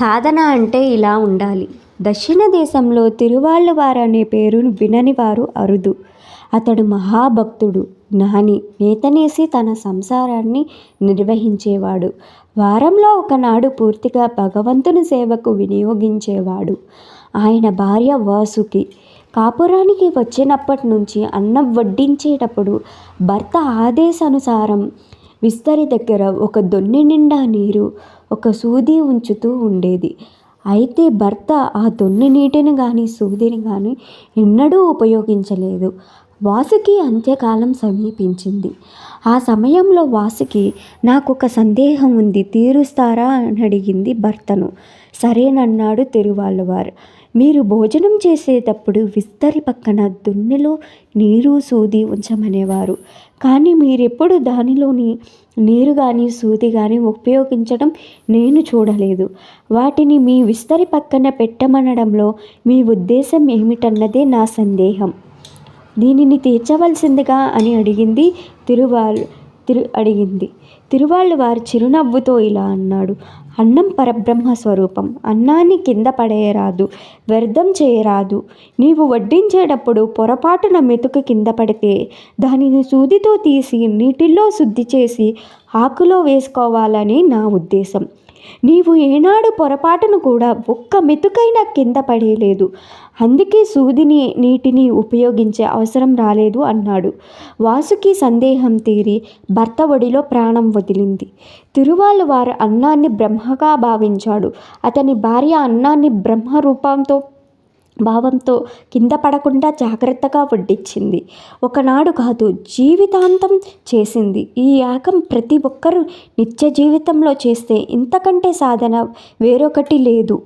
సాధన అంటే ఇలా ఉండాలి. దక్షిణ దేశంలో తిరువాళ్ళవారు అనే పేరును వినని వారు అరుదు. అతడు మహాభక్తుడు జ్ఞాని నేతనేసి తన సంసారాన్ని నిర్వహించేవాడు. వారంలో ఒకనాడు పూర్తిగా భగవంతుని సేవకు వినియోగించేవాడు. ఆయన భార్య వాసుకి కాపురానికి వచ్చినప్పటి నుంచి అన్నం వడ్డించేటప్పుడు భర్త ఆదేశానుసారం విస్తరి దగ్గర ఒక దొన్నె నిండా నీరు ఒక సూది ఉంచుతూ ఉండేది. అయితే భర్త ఆ దొన్నె నీటిని కానీ సూదిని కానీ ఎన్నడూ ఉపయోగించలేదు. వాసుకి అంత్యకాలం సమీపించింది. ఆ సమయంలో వాసుకి నాకు ఒక సందేహం ఉంది తీరుస్తారా అని అడిగింది భర్తను. సరేనన్నాడు తిరువాళ్ళవారు మీరు భోజనం చేసేటప్పుడు విస్తరి పక్కన దున్నెలో నీరు సూది ఉంచమనేవారు. కానీ మీరెప్పుడు దానిలోని నీరు కానీ సూది కానీ ఉపయోగించడం నేను చూడలేదు. వాటిని మీ విస్తరి పక్కన పెట్టమనడంలో మీ ఉద్దేశం ఏమిటన్నదే నా సందేహం. దీనిని తీర్చవలసిందిగా అని అడిగింది తిరువారు తిరు అడిగింది. తిరువాళ్ళు వారు చిరునవ్వుతో ఇలా అన్నాడు. అన్నం పరబ్రహ్మ స్వరూపం. అన్నాన్ని కింద పడేయరాదు. వ్యర్థం చేయరాదు. నీవు వడ్డించేటప్పుడు పొరపాటున మెతుకు కింద పడితే దానిని సూదితో తీసి నీటిలో శుద్ధి చేసి ఆకులో వేసుకోవాలని నా ఉద్దేశం. నీవు ఏనాడు పొరపాటును కూడా ఒక్క మెతుకైనా కింద పడేయలేదు. అందుకే సూదిని నీటిని ఉపయోగించే అవసరం రాలేదు అన్నాడు. వాసుకి సందేహం తీరి భర్త ఒడిలో ప్రాణం వదిలింది. తిరువాళ్ళు వారు అన్నాన్ని బ్రహ్మగా భావించాడు. అతని భార్య అన్నాన్ని బ్రహ్మ రూపంతో భావంతో కింద పడకుండా జాగ్రత్తగా వడ్డించింది ఒకనాడు కాదు జీవితాంతం చేసింది. ఈ యాగం ప్రతి ఒక్కరూ నిత్య జీవితంలో చేస్తే ఇంతకంటే సాధన వేరొకటి లేదు.